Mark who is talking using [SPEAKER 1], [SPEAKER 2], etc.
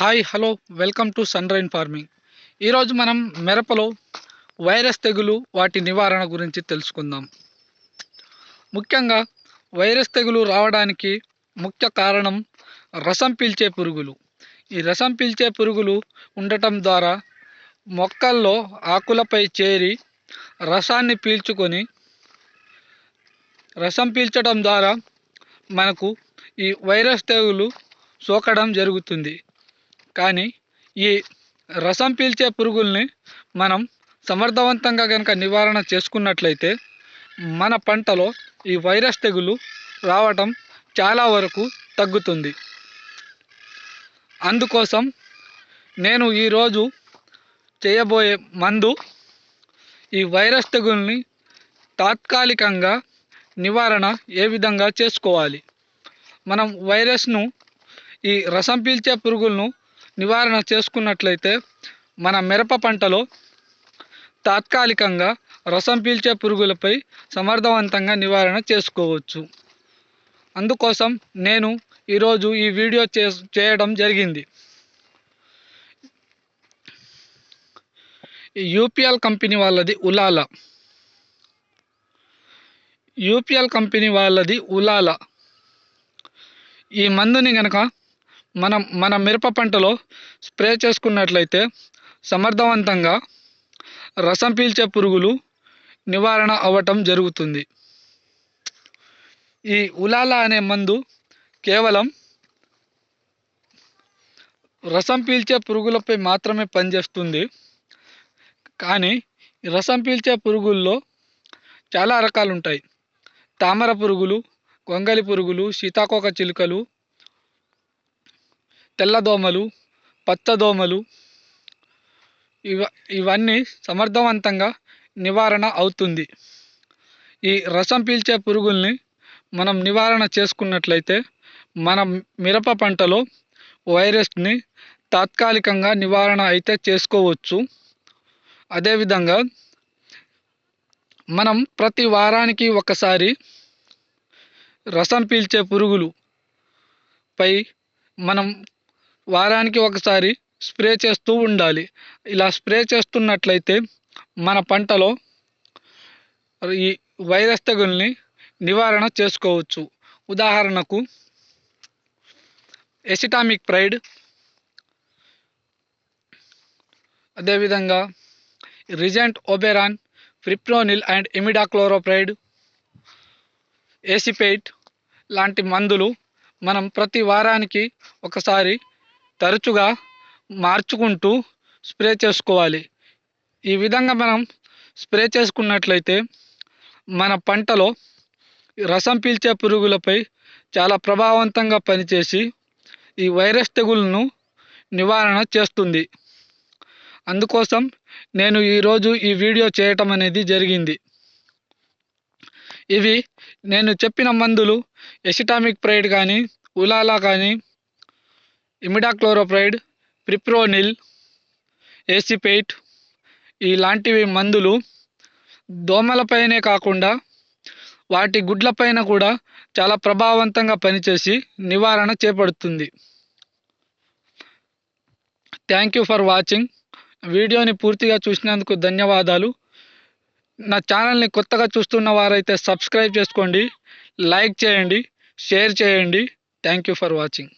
[SPEAKER 1] Hi hello welcome to sun rain farming. ఈరోజు మనం మిరపలో వైరస్ తెగులు వాటి నివారణ గురించి తెలుసుకుందాం. ముఖ్యంగా వైరస్ తెగులు రావడానికి ముఖ్య కారణం రసం పీల్చే పురుగులు. ఈ రసం పీల్చే పురుగులు ఉండటం ద్వారా మొక్కల్లో ఆకులపై చేరి రసాన్ని పీల్చుకొని రసం పీల్చడం ద్వారా మనకు ఈ వైరస్ తెగులు సోకడం జరుగుతుంది. కానీ ఈ రసం పీల్చే పురుగుల్ని మనం సమర్థవంతంగా కనుక నివారణ చేసుకున్నట్లయితే మన పంటలో ఈ వైరస్ తెగులు రావటం చాలా వరకు తగ్గుతుంది. అందుకోసం నేను ఈరోజు చేయబోయే మందు ఈ వైరస్ తెగుల్ని తాత్కాలికంగా నివారణ ఏ విధంగా చేసుకోవాలి? మనం వైరస్ను ఈ రసం పీల్చే పురుగులను నివారణ చేసుకున్నట్లయితే మన మిరప పంటలో తాత్కాలికంగా రసం పీల్చే పురుగులపై సమర్థవంతంగా నివారణ చేసుకోవచ్చు. అందుకోసం నేను ఈరోజు ఈ వీడియో చే చేయడం జరిగింది. యూపీఎల్ కంపెనీ వాళ్ళది ఉలాల. యూపీఎల్ కంపెనీ వాళ్ళది ఉలాల. ఈ మందుని కనుక మనం మన మిరప పంటలో స్ప్రే చేసుకున్నట్లయితే సమర్థవంతంగా రసం పీల్చే పురుగులు నివారణ అవ్వటం జరుగుతుంది. ఈ ఉలాల అనే మందు కేవలం రసం పీల్చే పురుగులపై మాత్రమే పనిచేస్తుంది. కానీ రసం పీల్చే పురుగుల్లో చాలా రకాలు ఉంటాయి తామర పురుగులు గొంగలి పురుగులు సీతాకోక చిలుకలు తెల్లదోమలు పచ్చదోమలు ఇవ ఇవన్నీ సమర్థవంతంగా నివారణ అవుతుంది. ఈ రసం పీల్చే పురుగుల్ని మనం నివారణ చేసుకున్నట్లయితే మన మిరప పంటలో వైరస్ని తాత్కాలికంగా నివారణ అయితే చేసుకోవచ్చు. అదేవిధంగా మనం ప్రతి వారానికి ఒకసారి రసం పీల్చే పురుగులు పై మనం వారానికి ఒకసారి స్ప్రే చేస్తూ ఉండాలి. ఇలా స్ప్రే చేస్తున్నట్లయితే మన పంటలో ఈ వైరస్ తెగుల్ని నివారణ చేసుకోవచ్చు. ఉదాహరణకు ఎసిటామిక్ ప్రైడ్ అదేవిధంగా Regent Oberon fipronil and imidacloprid acephate లాంటి మందులు మనం ప్రతి వారానికి ఒకసారి తరచుగా మార్చుకుంటూ స్ప్రే చేసుకోవాలి. ఈ విధంగా మనం స్ప్రే చేసుకున్నట్లయితే మన పంటలో రసం పీల్చే పురుగులపై చాలా ప్రభావవంతంగా పనిచేసి ఈ వైరస్ తెగులను నివారణ చేస్తుంది. అందుకోసం నేను ఈరోజు ఈ వీడియో చేయటం అనేది జరిగింది. ఇవి నేను చెప్పిన మందులు ఎసిటామిక్ ప్రైడ్ కానీ ఉలాలా కానీ ఇమిడాక్లోరోప్రైడ్ ప్రిప్రోనిల్ ఏసిపేట్ ఇలాంటివి మందులు దోమలపైనే కాకుండా వాటి గుడ్లపైన కూడా చాలా ప్రభావవంతంగా పనిచేసి నివారణ చేపడుతుంది. థ్యాంక్ యూ ఫర్ వాచింగ్ వీడియోని పూర్తిగా చూసినందుకు ధన్యవాదాలు. నా ఛానల్ని కొత్తగా చూస్తున్న వారైతే సబ్స్క్రైబ్ చేసుకోండి లైక్ చేయండి షేర్ చేయండి. Thank you for watching